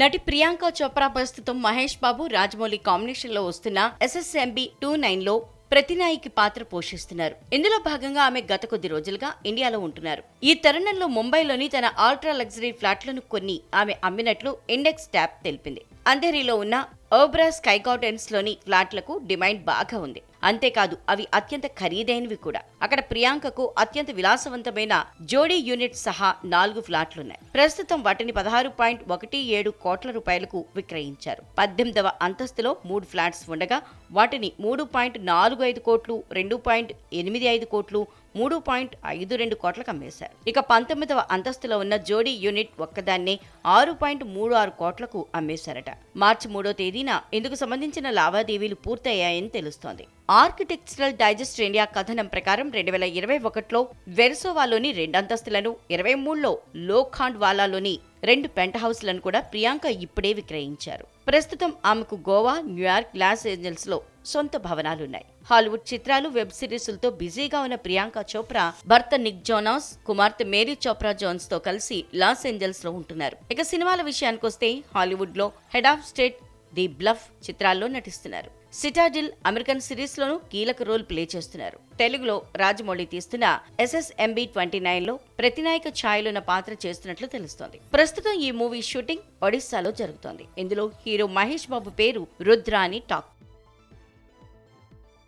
నటి ప్రియాంక చోప్రా ప్రస్తుతం మహేష్ బాబు రాజమౌళి కాంబినేషన్లో వస్తున్న ఎస్ఎస్ఎంబి టూ నైన్లో ప్రతినాయికి పాత్ర పోషిస్తున్నారు. ఇందులో భాగంగా ఆమె గత కొద్ది రోజులుగా ఇండియాలో ఉంటున్నారు. ఈ తరుణంలో ముంబైలోని తన ఆల్ట్రా లగ్జరీ ఫ్లాట్లను కొన్ని ఆమె అమ్మినట్లు ఇండెక్స్ ట్యాబ్ తెలిపింది. అంధేరిలో ఉన్న ఓబ్రా స్కై గార్డెన్స్లోని ఫ్లాట్లకు డిమాండ్ బాగా ఉంది. అంతేకాదు అవి అత్యంత ఖరీదైనవి కూడా. అక్కడ ప్రియాంకకు అత్యంత విలాసవంతమైన జోడీ యూనిట్ సహా నాలుగు ఫ్లాట్లున్నాయి. ప్రస్తుతం వాటిని పదహారు పాయింట్ ఒకటి ఏడు కోట్ల రూపాయలకు విక్రయించారు. పద్దెనిమిదవ అంతస్తులో మూడు ఫ్లాట్స్ ఉండగా వాటిని మూడు పాయింట్ నాలుగు ఐదు కోట్లు రెండు పాయింట్ ఎనిమిది ఐదు కోట్లు మూడు పాయింట్ ఐదు రెండు కోట్లకు అమ్మేశారు. ఇక పంతొమ్మిదవ అంతస్తులో ఉన్న జోడీ యూనిట్ ఒక్కదాన్నే ఆరు పాయింట్ మూడు ఆరు కోట్లకు అమ్మేశారట. మార్చి మూడో తేదీన ఇందుకు సంబంధించిన లావాదేవీలు పూర్తయ్యాయని తెలుస్తోంది. ఆర్కిటెక్చరల్ డైజెస్ట్ ఇండియా కథనం ప్రకారం రెండు వేల ఇరవై ఒకటిలో వెర్సోవాలోని రెండు అంతస్తులను ఇరవై మూడులో లోఖాండ్ వాలాలోని రెండు పెంట్ హౌస్లను కూడా ప్రియాంక ఇప్పుడే విక్రయించారు. ప్రస్తుతం ఆమెకు గోవా న్యూయార్క్ లాస్ ఏంజల్స్లో సొంత భవనాలున్నాయి. హాలీవుడ్ చిత్రాలు వెబ్ సిరీసులతో బిజీగా ఉన్న ప్రియాంక చోప్రా భర్త నిక్ జోనాస్ కుమార్తె మేరీ చోప్రా జోన్స్తో కలిసి లాస్ ఏంజల్స్లో ఉంటున్నారు. ఇక సినిమాల విషయానికొస్తే హాలీవుడ్లో Head of State The Bluff చిత్రాల్లో నటిస్తున్నారు. సిటాడిల్ అమెరికన్ సిరీస్ లోనూ కీలక రోల్ ప్లే చేస్తున్నారు. తెలుగులో రాజమౌళి తీస్తున్న ఎస్ఎస్ఎంబి ట్వంటీ నైన్లో ప్రతినాయక ఛాయలున్న పాత్ర చేస్తున్నట్లు తెలుస్తోంది. ప్రస్తుతం ఈ మూవీ షూటింగ్ ఒడిస్సాలో జరుగుతోంది. ఇందులో హీరో మహేష్ బాబు పేరు రుద్ర అని టాక్.